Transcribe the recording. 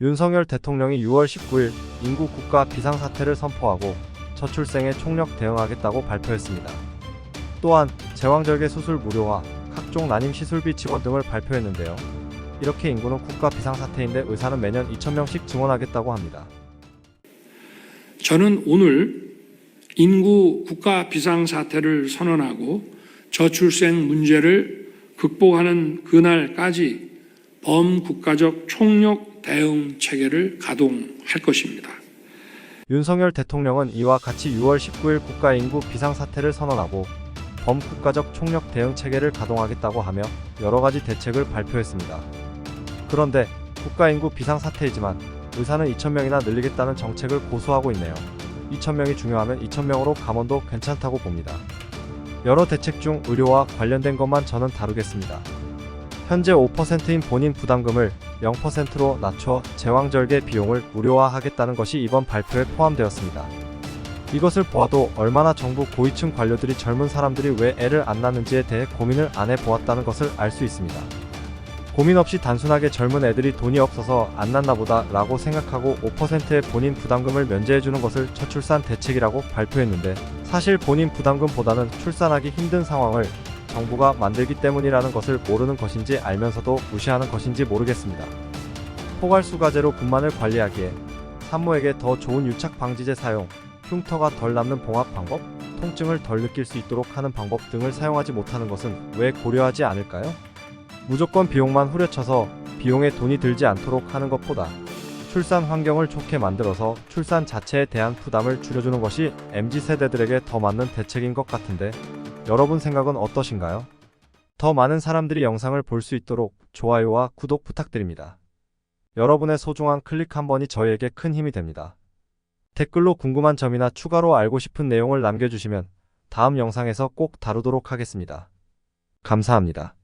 윤석열 대통령이 6월 19일 인구 국가 비상사태를 선포하고 저출생에 총력 대응하겠다고 발표했습니다. 또한 제왕절개 수술 무료화, 각종 난임 시술비 지원 등을 발표했는데요. 이렇게 인구는 국가 비상사태인데 의사는 매년 2,000명씩 증원하겠다고 합니다. 저는 오늘 인구 국가 비상사태를 선언하고 저출생 문제를 극복하는 그날까지 범국가적 총력 대응 체계를 가동할 것입니다. 윤석열 대통령은 이와 같이 6월 19일 국가 인구 비상사태를 선언하고 범국가적 총력 대응 체계를 가동하겠다고 하며 여러 가지 대책을 발표했습니다. 그런데 국가 인구 비상사태이지만 의사는 2,000명이나 늘리겠다는 정책을 고수하고 있네요. 2,000명이 중요하면 2,000명으로 감원도 괜찮다고 봅니다. 여러 대책 중 의료와 관련된 것만 저는 다루겠습니다. 현재 5%인 본인 부담금을 0%로 낮춰 제왕절개 비용을 무료화하겠다는 것이 이번 발표에 포함되었습니다. 이것을 보아도 얼마나 정부 고위층 관료들이 젊은 사람들이 왜 애를 안 낳는지에 대해 고민을 안 해보았다는 것을 알 수 있습니다. 고민 없이 단순하게 젊은 애들이 돈이 없어서 안 낳나 보다 라고 생각하고 5%의 본인 부담금을 면제해주는 것을 저출산 대책이라고 발표했는데 사실 본인 부담금보다는 출산하기 힘든 상황을 정부가 만들기 때문이라는 것을 모르는 것인지 알면서도 무시하는 것인지 모르겠습니다. 포괄수 가제로 분만을 관리하기에 산모에게 더 좋은 유착 방지제 사용, 흉터가 덜 남는 봉합 방법, 통증을 덜 느낄 수 있도록 하는 방법 등을 사용하지 못하는 것은 왜 고려하지 않을까요? 무조건 비용만 후려쳐서 비용에 돈이 들지 않도록 하는 것보다 출산 환경을 좋게 만들어서 출산 자체에 대한 부담을 줄여주는 것이 MZ 세대들에게 더 맞는 대책인 것 같은데 여러분 생각은 어떠신가요? 더 많은 사람들이 영상을 볼 수 있도록 좋아요와 구독 부탁드립니다. 여러분의 소중한 클릭 한 번이 저희에게 큰 힘이 됩니다. 댓글로 궁금한 점이나 추가로 알고 싶은 내용을 남겨주시면 다음 영상에서 꼭 다루도록 하겠습니다. 감사합니다.